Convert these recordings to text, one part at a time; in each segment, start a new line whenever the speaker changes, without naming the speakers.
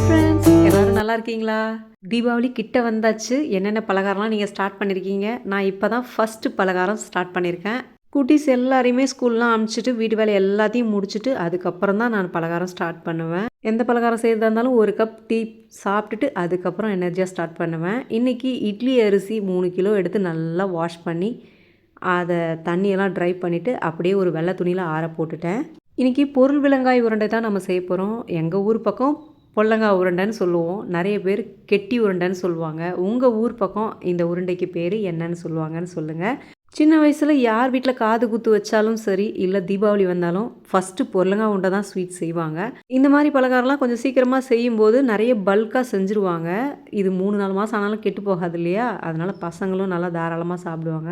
Hi friends எல்லோரும் நல்லா இருக்கீங்களா? தீபாவளி கிட்ட வந்தாச்சு. என்னென்ன பலகாரம்லாம் நீங்கள் ஸ்டார்ட் பண்ணியிருக்கீங்க நான் இப்போ தான் ஃபஸ்ட்டு பலகாரம் ஸ்டார்ட் பண்ணியிருக்கேன் குட்டீஸ் எல்லாரையுமே ஸ்கூல்லாம் அனுப்பிச்சிட்டு வீட்டு வேலை எல்லாத்தையும் முடிச்சுட்டு அதுக்கப்புறம் தான் நான் பலகாரம் ஸ்டார்ட் பண்ணுவேன். எந்த பலகாரம் செய்கிறதா இருந்தாலும் ஒரு கப் டீ சாப்பிட்டுட்டு அதுக்கப்புறம் எனர்ஜியாக ஸ்டார்ட் பண்ணுவேன். இன்றைக்கி இட்லி அரிசி மூணு கிலோ எடுத்து நல்லா வாஷ் பண்ணி அதை தண்ணியெல்லாம் ட்ரை பண்ணிவிட்டு அப்படியே ஒரு வெள்ளை துணியில் ஆற போட்டுட்டேன். இன்றைக்கி பொருள் விலங்காய் உருண்டை தான் நம்ம செய்ய போகிறோம் எங்கள் ஊர் பக்கம் பொல்லங்காய் உருண்டைன்னு சொல்லுவோம். நிறைய பேர் கெட்டி உருண்டைன்னு சொல்லுவாங்க. உங்கள் ஊர் பக்கம் இந்த உருண்டைக்கு பேர் என்னன்னு சொல்லுவாங்கன்னு சொல்லுங்கள் சின்ன வயசில் யார் வீட்டில் காது குத்து வச்சாலும் சரி இல்லை தீபாவளி வந்தாலும் ஃபஸ்ட்டு பொருளங்காய் உண்டை தான் ஸ்வீட் செய்வாங்க. இந்த மாதிரி பலகாரம்லாம் கொஞ்சம் சீக்கிரமாக செய்யும்போது நிறைய பல்காக செஞ்சுருவாங்க. இது மூணு நாலு மாதம் ஆனாலும் கெட்டு போகாது இல்லையா? அதனால் பசங்களும் நல்லா தாராளமாக சாப்பிடுவாங்க.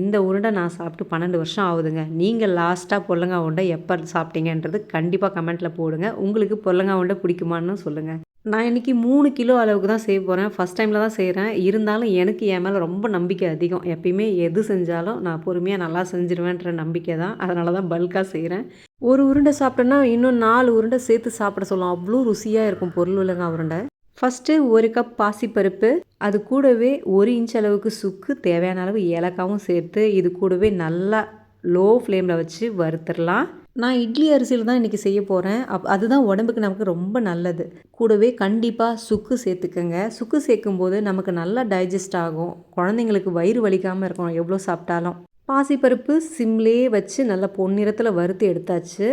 இந்த உருண்டை நான் சாப்பிட்டு பன்னெண்டு வருஷம் ஆகுதுங்க. நீங்கள் லாஸ்ட்டாக பொருளங்காய் உண்டை எப்போ சாப்பிட்டீங்கன்றது கண்டிப்பாக கமெண்ட்டில் போடுங்க. உங்களுக்கு பொருளங்காய் உண்டை பிடிக்குமான்னு சொல்லுங்கள் நான் இன்றைக்கி மூணு கிலோ அளவுக்கு தான் செய்ய போகிறேன் ஃபஸ்ட் டைமில் தான் செய்கிறேன் இருந்தாலும் எனக்கு என் மேலே ரொம்ப நம்பிக்கை அதிகம். எப்பயுமே எது செஞ்சாலும் நான் பொறுமையாக நல்லா செஞ்சிருவேன்ற நம்பிக்கை தான். அதனால தான் பல்காக செய்கிறேன் ஒரு உருண்டை சாப்பிட்டேன்னா இன்னும் நாலு உருண்டை சேர்த்து சாப்பிட சொல்லலாம் அவ்வளோ ருசியாக இருக்கும் பொருள் உலகம் உருண்டை. ஃபஸ்ட்டு ஒரு கப் பாசிப்பருப்பு. அது கூடவே ஒரு இன்ச் அளவுக்கு சுக்கு. தேவையான அளவு ஏலக்காவும் சேர்த்து இது கூடவே நல்லா லோ ஃப்ளேமில் வச்சு வறுத்துடலாம். நான் இட்லி அரிசியில் தான் இன்றைக்கி செய்ய போகிறேன் அப் அதுதான் உடம்புக்கு நமக்கு ரொம்ப நல்லது. கூடவே கண்டிப்பாக சுக்கு சேர்த்துக்கங்க. சுக்கு சேர்க்கும்போது நமக்கு நல்லா டைஜஸ்ட் ஆகும். குழந்தைங்களுக்கு வயிறு வலிக்காமல் இருக்கணும் எவ்வளோ சாப்பிட்டாலும். பாசிப்பருப்பு சிம்லே வச்சு நல்லா பொன்னிறத்தில் வறுத்து எடுத்தாச்சு.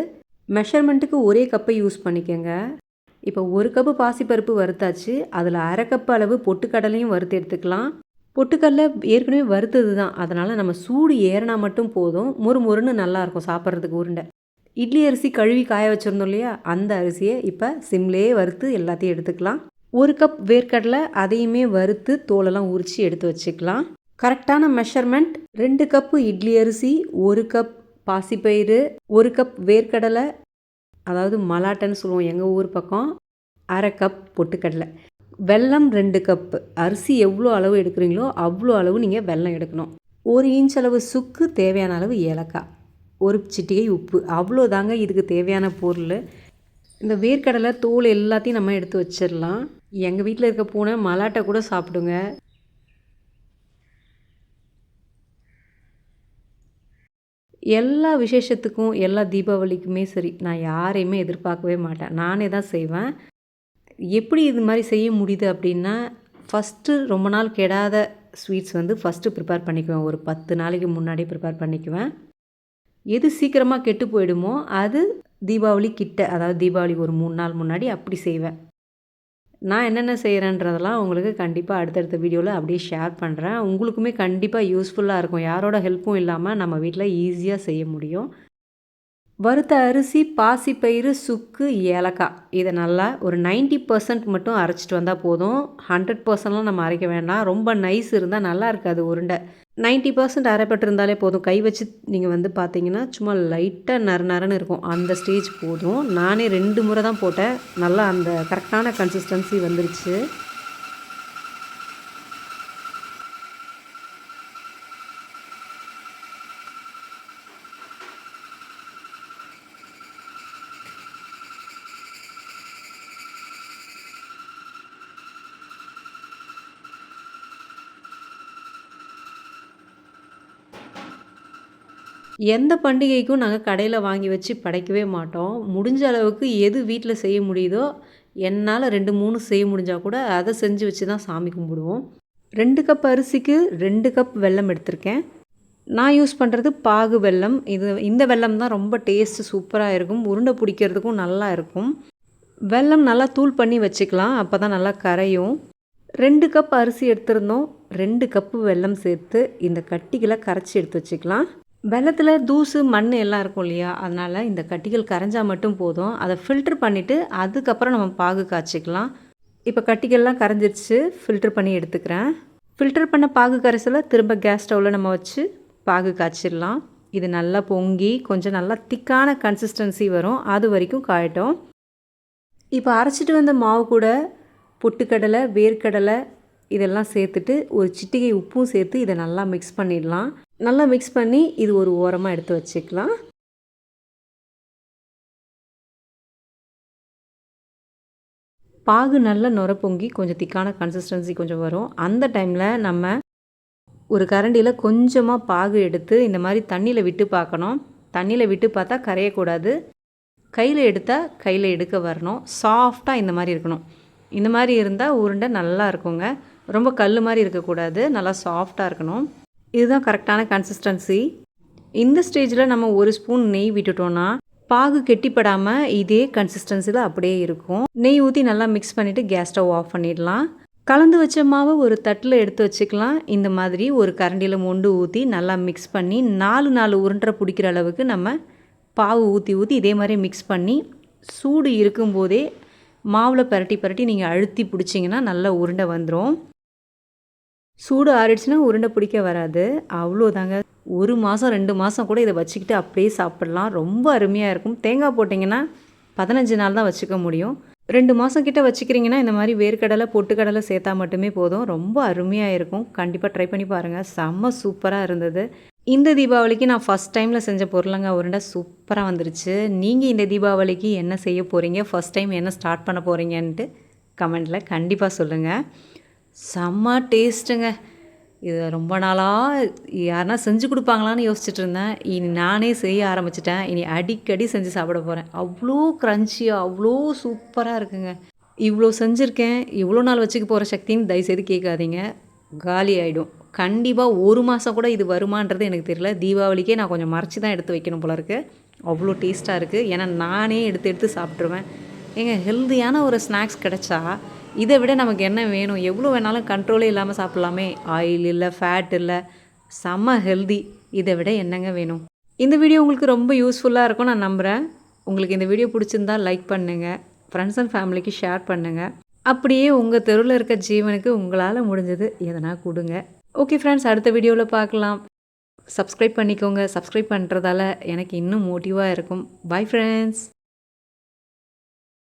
மெஷர்மெண்ட்டுக்கு ஒரே கப்பை யூஸ் பண்ணிக்கோங்க. இப்போ ஒரு கப்பு பாசிப்பருப்பு வறுத்தாச்சு. அதில் அரை கப்பு அளவு பொட்டுக்கடலையும் வறுத்து எடுத்துக்கலாம். பொட்டுக்கடலை ஏற்கனவே வறுத்தது தான். அதனால் நம்ம சூடு ஏறினா மட்டும் போதும். மொறு மொறுன்னு நல்லாயிருக்கும் சாப்பிட்றதுக்கு உருண்டை. இட்லி அரிசி கழுவி காய வச்சுருந்தோம் இல்லையா? அந்த அரிசியை இப்போ சிம்லேயே வறுத்து எல்லாத்தையும் எடுத்துக்கலாம். ஒரு கப் வேர்க்கடலை அதையுமே வறுத்து தோலெல்லாம் உரித்து எடுத்து வச்சுக்கலாம். கரெக்டான மெஷர்மெண்ட் ரெண்டு கப்பு இட்லி அரிசி ஒரு கப் பாசிப்பயிறு ஒரு கப் வேர்க்கடலை அதாவது மலாட்டைன்னு சொல்லுவோம் எங்கள் ஊர் பக்கம் அரை கப் பொட்டுக்கடலை. வெல்லம் ரெண்டு கப்பு அரிசி எவ்வளோ அளவு எடுக்கிறீங்களோ அவ்வளோ அளவு நீங்கள் வெல்லம் எடுக்கணும். ஒரு இன்ச் அளவு சுக்கு தேவையான அளவு ஏலக்காய். ஒரு சிட்டிகை உப்பு. அவ்வளோதாங்க இதுக்கு தேவையான பொருள். இந்த வேர்க்கடலை தோல் எல்லாத்தையும் நம்ம எடுத்து வச்சிடலாம். எங்கள் வீட்டில் இருக்க பூனை மலாட்டை கூட சாப்பிடுங்க. எல்லா விசேஷத்துக்கும் எல்லா தீபாவளிக்குமே சரி நான் யாரையுமே எதிர்பார்க்கவே மாட்டேன். நானே தான் செய்வேன். எப்படி இது மாதிரி செய்ய முடியுது அப்படின்னா ஃபஸ்ட்டு ரொம்ப நாள் கெடாத ஸ்வீட்ஸ் வந்து ஃபஸ்ட்டு ப்ரிப்பேர் பண்ணிக்குவேன். ஒரு பத்து நாளைக்கு முன்னாடி ப்ரிப்பேர் பண்ணிக்குவேன். எது சீக்கிரமாக கெட்டு போயிடுமோ அது தீபாவளி கிட்ட அதாவது தீபாவளி ஒரு மூணு நாள் முன்னாடி அப்படி செய்வேன். நான் என்னென்ன செய்கிறேன்றதெல்லாம் உங்களுக்கு கண்டிப்பாக அடுத்தடுத்த வீடியோவில் அப்படியே ஷேர் பண்ணுறேன் உங்களுக்குமே கண்டிப்பாக யூஸ்ஃபுல்லாக இருக்கும். யாரோட ஹெல்ப்பும் இல்லாமல் நம்ம வீட்டில் ஈஸியாக செய்ய முடியும். வறுத்த அரிசி பாசிப்பயிறு சுக்கு ஏலக்காய். இதை நல்லா ஒரு நைன்ட்டி பர்சன்ட் மட்டும் அரைச்சிட்டு வந்தால் போதும். ஹண்ட்ரட் பர்சன்ட்லாம் நம்ம அரைக்க வேண்டாம். ரொம்ப நைஸ் இருந்தால் நல்லா இருக்காது உருண்டை. நைன்ட்டி பர்சன்ட் அரைப்பட்டிருந்தாலே போதும். கை வச்சு நீங்கள் வந்து பார்த்தீங்கன்னா சும்மா லைட்டாக நர நரன்னு இருக்கும். அந்த ஸ்டேஜ் போதும். நானே ரெண்டு முறை தான் போட்டேன். நல்லா அந்த கரெக்டான கன்சிஸ்டன்சி வந்துருச்சு. எந்த பண்டிகைக்கும் நாங்கள் கடையில் வாங்கி வச்சு படைக்கவே மாட்டோம். முடிஞ்ச அளவுக்கு எது வீட்டில் செய்ய முடியுதோ என்னால் ரெண்டு மூணு செய்ய முடிஞ்சால் கூட அதை செஞ்சு வச்சு தான் சாமி கும்பிடுவோம். ரெண்டு கப் அரிசிக்கு ரெண்டு கப் வெல்லம் எடுத்திருக்கேன். நான் யூஸ் பண்ணுறது பாகு வெல்லம். இது இந்த வெல்லம் தான் ரொம்ப டேஸ்ட்டு சூப்பராக இருக்கும். உருண்டை பிடிக்கிறதுக்கும் நல்லா இருக்கும். வெல்லம் நல்லா தூள் பண்ணி வச்சுக்கலாம். அப்போ தான் நல்லா கரையும். ரெண்டு கப் அரிசி எடுத்திருந்தோம். ரெண்டு கப்பு வெல்லம் சேர்த்து இந்த கட்டிகளை கரைச்சி எடுத்து வச்சுக்கலாம். வெள்ளத்தில் தூசு மண் எல்லாம் இருக்கும் இல்லையா? அதனால் இந்த கட்டிகள் கரைஞ்சால் மட்டும் போதும். அதை ஃபில்ட்ரு பண்ணிவிட்டு அதுக்கப்புறம் நம்ம பாகு காய்ச்சிக்கலாம். இப்போ கட்டிகள்லாம் கரைஞ்சிருச்சு. ஃபில்ட்ரு பண்ணி எடுத்துக்கிறேன். ஃபில்டர் பண்ண பாகு கரைசலை திரும்ப கேஸ் ஸ்டவ்வில் நம்ம வச்சு பாகு காய்ச்சிடலாம். இது நல்லா பொங்கி கொஞ்சம் நல்லா திக்கான கன்சிஸ்டன்சி வரும். அது வரைக்கும் காயட்டும். இப்போ அரைச்சிட்டு வந்த மாவு கூட பொட்டுக்கடலை வேர்க்கடலை இதெல்லாம் சேர்த்துட்டு ஒரு சிட்டிகை உப்பும் சேர்த்து இதை நல்லா மிக்ஸ் பண்ணிடலாம். நல்லா மிக்ஸ் பண்ணி இது ஒரு ஓரமாக எடுத்து வச்சுக்கலாம். பாகு நல்லா நுர பொங்கி கொஞ்சம் திக்கான கன்சிஸ்டன்சி கொஞ்சம் வரும். அந்த டைமில் நம்ம ஒரு கரண்டியில் கொஞ்சமாக பாகு எடுத்து இந்த மாதிரி தண்ணியில் விட்டு பார்க்கணும். தண்ணியில் விட்டு பார்த்தா கரையக்கூடாது கையில் எடுத்தால் கையில் எடுக்க வரணும். சாஃப்டாக இந்த மாதிரி இருக்கணும். இந்த மாதிரி இருந்தால் உருண்டை நல்லா இருக்குங்க. ரொம்ப கல் மாதிரி இருக்கக்கூடாது. நல்லா சாஃப்டாக இருக்கணும். இதுதான் கரெக்டான கன்சிஸ்டன்சி இந்த ஸ்டேஜில் நம்ம ஒரு ஸ்பூன் நெய் விட்டுட்டோன்னா பாகு கெட்டிப்படாமல் இதே கன்சிஸ்டன்சியில் அப்படியே இருக்கும். நெய் ஊற்றி நல்லா மிக்ஸ் பண்ணிவிட்டு கேஸ் ஸ்டவ் ஆஃப் பண்ணிடலாம். கலந்து வச்ச மாவை ஒரு தட்டில் எடுத்து வச்சுக்கலாம். இந்த மாதிரி ஒரு கரண்டியில் மொண்டு ஊற்றி நல்லா மிக்ஸ் பண்ணி நாலு நாலு உருண்டை பிடிக்கிற அளவுக்கு நம்ம பாவு ஊற்றி ஊற்றி இதே மாதிரி மிக்ஸ் பண்ணி சூடு இருக்கும்போதே மாவில் பரட்டி பரட்டி நீங்கள் அழுத்தி பிடிச்சிங்கன்னா நல்லா உருண்டை வந்துடும் சூடு ஆறிடுச்சுன்னா உருண்டை பிடிக்க வராது. அவ்வளோதாங்க. ஒரு மாதம் ரெண்டு மாதம் கூட இதை வச்சுக்கிட்டு அப்படியே சாப்பிட்லாம். ரொம்ப அருமையாக இருக்கும். தேங்காய் போட்டிங்கன்னா பதினஞ்சு நாள் தான் வச்சுக்க முடியும். ரெண்டு மாதம் கிட்ட வச்சுக்கிறீங்கன்னா இந்த மாதிரி வேர்க்கடலை பொட்டுக்கடலை சேர்த்தா மட்டுமே போதும். ரொம்ப அருமையாக இருக்கும். கண்டிப்பாக ட்ரை பண்ணி பாருங்கள் செம்ம சூப்பராக இருந்தது. இந்த தீபாவளிக்கு நான் ஃபஸ்ட் டைமில் செஞ்ச பொருளுங்க உருண்டை சூப்பராக வந்துருச்சு. நீங்கள் இந்த தீபாவளிக்கு என்ன செய்ய போகிறீங்க ஃபஸ்ட் டைம் என்ன ஸ்டார்ட் பண்ண போகிறீங்கன்ட்டு கமெண்டில் கண்டிப்பாக சொல்லுங்கள் செம்ம டேஸ்ட்டுங்க. இது ரொம்ப நாளாக யாருனா செஞ்சு கொடுப்பாங்களான்னு யோசிச்சுட்டு இருந்தேன் இனி நானே செய்ய ஆரம்பிச்சிட்டேன். இனி அடிக்கடி செஞ்சு சாப்பிட போகிறேன் அவ்வளோ க்ரன்ச்சியாக அவ்வளோ சூப்பராக இருக்குங்க. இவ்வளோ செஞ்சுருக்கேன். இவ்வளோ நாள் வச்சுக்க போகிற சக்தின்னு தயவுசெய்து கேட்காதீங்க. காலி ஆகிடும் கண்டிப்பாக ஒரு மாதம் கூட இது வருமானது எனக்கு தெரியல. தீபாவளிக்கே நான் கொஞ்சம் மறைச்சி தான் எடுத்து வைக்கணும் போல இருக்குது அவ்வளோ டேஸ்ட்டாக இருக்குது ஏன்னா நானே எடுத்து எடுத்து சாப்பிட்ருவேன் ஏங்க ஹெல்த்தியான ஒரு ஸ்நாக்ஸ் கிடச்சா இதை விட நமக்கு என்ன வேணும்? எவ்வளோ வேணாலும் கண்ட்ரோலே இல்லாமல் சாப்பிட்லாமே. ஆயில் இல்லை ஃபேட் இல்லை செம்ம ஹெல்தி இதை விட என்னங்க வேணும்? இந்த வீடியோ உங்களுக்கு ரொம்ப யூஸ்ஃபுல்லாக இருக்கும் நான் நம்புகிறேன் உங்களுக்கு இந்த வீடியோ பிடிச்சிருந்தா லைக் பண்ணுங்கள் ஃப்ரெண்ட்ஸ் அண்ட் ஃபேமிலிக்கு ஷேர் பண்ணுங்கள் அப்படியே உங்கள் தெருவில் இருக்க ஜீவனுக்கு உங்களால் முடிஞ்சது எதனா கொடுங்க. ஓகே ஃப்ரெண்ட்ஸ் அடுத்த வீடியோவில் பார்க்கலாம். சப்ஸ்கிரைப் பண்ணிக்கோங்க. சப்ஸ்கிரைப் பண்ணுறதால எனக்கு இன்னும் மோட்டிவாக இருக்கும். Bye friends